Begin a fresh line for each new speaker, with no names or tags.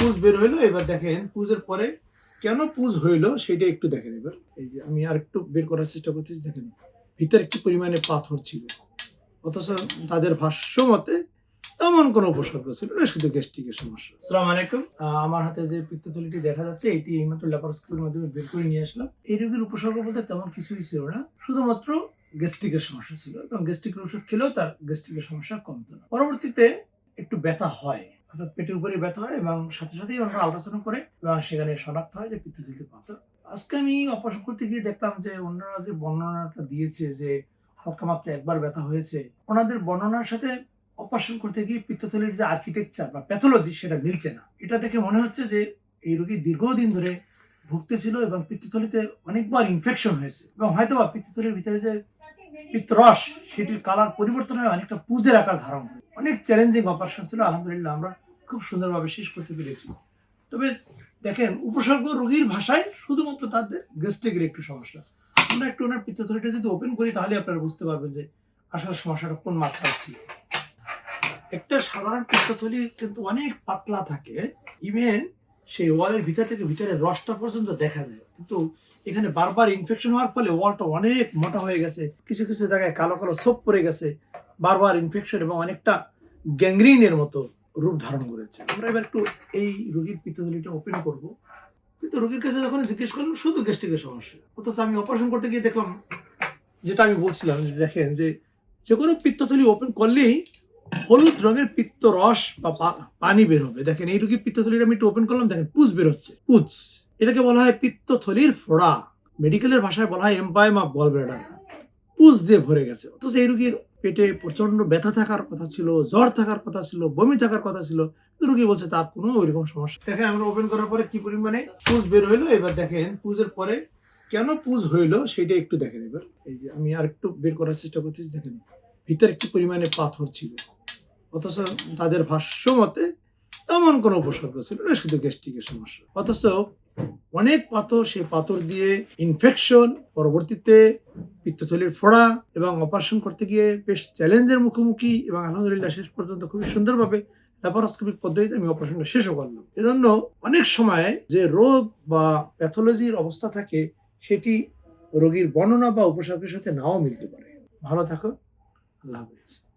পুজ বের হইল এবার দেখেন পুজের পরে কেন পুজ হইল সেটা একটু দেখেন এবার। এই যে আমি আর একটু বের করার চেষ্টা করতেছি দেখেন ভিতরে একটু পরিমাণে পাথর ছিল। অথচ তাদের ভাষ্য মতে তেমন কোনো উপসর্গ ছিল না শুধু গ্যাস্ট্রিকের সমস্যা। সালাম আলাইকুম। আমার হাতে যে পিত্তথলিটি দেখা যাচ্ছে এটি এই এইমাত্র ল্যাপারোস্কোপির মাধ্যমে বের করে নিয়ে আসলাম। এই রোগীর উপসর্গ বলতে তেমন কিছুই ছিল না শুধুমাত্র গ্যাস্ট্রিকের সমস্যা ছিল এবং গ্যাস্ট্রিকের ওষুধ খেলেও তার গ্যাস্ট্রিকের সমস্যা কমতো না। পরবর্তীতে একটু ব্যথা হয়। অর্থাৎ পেটের উপরে ব্যথা হয় এবং সাথে সাথেই আমরা আল্ট্রাসাউন্ড করে, এবং সেখানে শনাক্ত হয় যে পিত্তথলিতে পাথর। আজকে আমি অপারেশন করতে গিয়ে দেখলাম যে অন্যরা যে বর্ণনাটা দিয়েছে যে হালকা মাত্রা একবার ব্যথা হয়েছে, ওনাদের বর্ণনার সাথে অপারেশন করতে গিয়ে পিত্তথলির যে আর্কিটেকচার বা প্যাথোলজি সেটা মিলছে না। এটা দেখে মনে হচ্ছে যে এই রোগী দীর্ঘদিন ধরে ভুগতেছিল এবং পিত্তথলিতে অনেকবার ইনফেকশন হয়েছে। এবং হয়তো বা পিত্তথলির ভিতরে যে পিত্তরস, সেটির কালার পরিবর্তন হয়ে অনেকটা পুজের আকার ধারণ করে। অনেক চ্যালেঞ্জিং অপারেশন ছিল, আলহামদুলিল্লাহ আমরা খুব সুন্দরভাবে শেষ করতে পেরেছি। তবে দেখেন, উপসর্গ রোগীর ভাষায় শুধুমাত্র তাদের গ্যাস্ট্রিকের একটু সমস্যা। আমরা একটু ওনার পিত্তথলিটা যদি ওপেন করি, তাহলে আপনারা বুঝতে পারবেন যে আসলে সমস্যাটা কোন মাত্রায় ছিল। একটা সাধারণ পিত্তথলি কিন্তু অনেক পাতলা থাকে। ইভেন সেই ওয়ালের ভিতর থেকে ভিতরে রসটা পর্যন্ত দেখা যায়। কিন্তু এখানে বারবার ইনফেকশন হওয়ার ফলে ওয়ালটা অনেক মোটা হয়ে গেছে। কিছু কিছু জায়গায় কালো কালো ছোপ পড়ে গেছে। বারবার ইনফেকশন এবং অনেকটা গ্যাংগ্রিনের মতো রূপ ধারণ করেছে। আমরা এবার একটু এই রোগীর পিত্তথলিটা ওপেন করব। কিন্তু রোগীর কাছে যখন জিজ্ঞেস করলাম, শুধু গ্যাস্ট্রিকের সমস্যা। অথচ আমি অপারেশন করতে গিয়ে দেখলাম, যেটা আমি বলছিলাম, যে দেখেন যে যে কোনো পিত্তথলি ওপেন করলেই হলুদ রঙের পিত্ত রস বা পানি বের হবে। দেখেন এই রোগীর পিত্তথলিটা আমি একটু ওপেন করলাম, দেখেন পুজ বের হচ্ছে, পুজ। এটাকে বলা হয় পিত্তথলির ফোড়া। মেডিকেলের ভাষায় বলা হয় এম্পাইম অফ গল পুজ দিয়ে ভরে গেছে। অথচ এই রোগীর পেটে প্রচণ্ড ব্যথা থাকার কথা ছিল, জ্বর থাকার কথা ছিল, বমি থাকার কথা ছিল। রোগী বলছে, তার কোনো ওইরকম সমস্যা দেখেন, আমরা ওপেন করার পরে কি পরিমাণে পুজ বের হইল? এবার দেখেন, পুজের পরে কেন পুজ হইল সেটা একটু দেখেন এবার। এই যে আমি আর একটু বের করার চেষ্টা করতেছি, দেখেন, ভিতরে একটু পরিমাণে পাথর ছিল? অথচ তাদের ভাষ্য মতে তেমন কোনো উপসর্গ ছিল না, শুধু গ্যাস্ট্রিকের সমস্যা। অথচ অনেক পাথর, সেই পাথর দিয়ে ইনফেকশন পরবর্তীতে পিত্তথলির ফোড়া এবং অপারেশন করতে গিয়ে বেশ চ্যালেঞ্জের মুখোমুখি এবং আলহামদুলিল্লাহ শেষ পর্যন্ত খুবই সুন্দরভাবে ল্যাপারোস্কোপিক পদ্ধতিতে আমি অপারেশনটা শেষও করলাম। এজন্য অনেক সময় যে রোগ বা প্যাথোলজির অবস্থা থাকে, সেটি রোগীর বর্ণনা বা উপসর্গের সাথে নাও মিলতে পারে। ভালো থাকো, আল্লাহ হাফেজ।